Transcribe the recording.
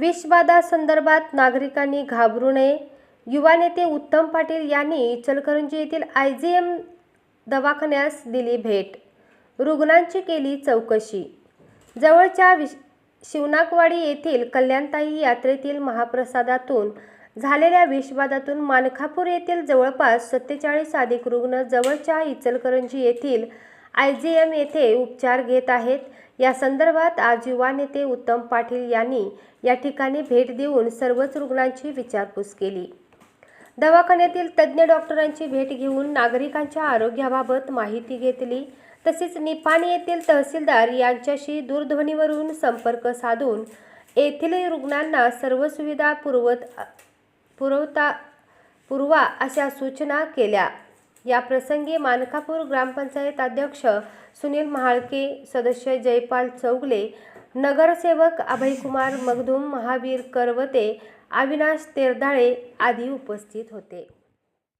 विषबाधा संदर्भात नागरिकांनी घाबरू नये. युवा नेते उत्तम पाटील यांनी इचलकरंजी येथील आय जी एम दवाखान्यास दिली भेट. रुग्णांची केली चौकशी. जवळच्या विश शिवनाकवाडी येथील कल्याणताई यात्रेतील महाप्रसादातून झालेल्या विषबाधातून मानखापूर येथील जवळपास सत्तेचाळीस अधिक रुग्ण जवळच्या इचलकरंजी येथील आय जी एम येथे उपचार घेत आहेत. या संदर्भात आज युवा नेते उत्तम पाटील यांनी या ठिकाणी भेट देऊन सर्वच रुग्णांची विचारपूस केली. दवाखान्यातील तज्ज्ञ डॉक्टरांची भेट घेऊन नागरिकांच्या आरोग्याबाबत माहिती घेतली. तसेच निपाणी येथील तहसीलदार यांच्याशी दूरध्वनीवरून संपर्क साधून येथील रुग्णांना सर्व सुविधा पुरवत पुरवता पुरवा अशा सूचना केल्या. या प्रसंगी मानकापूर ग्रामपंचायत अध्यक्ष सुनील महाळके सदस्य जयपाल चौगले नगरसेवक अभयकुमार मगदूम महावीर करवते अविनाश तेरदाळे आदी उपस्थित होते.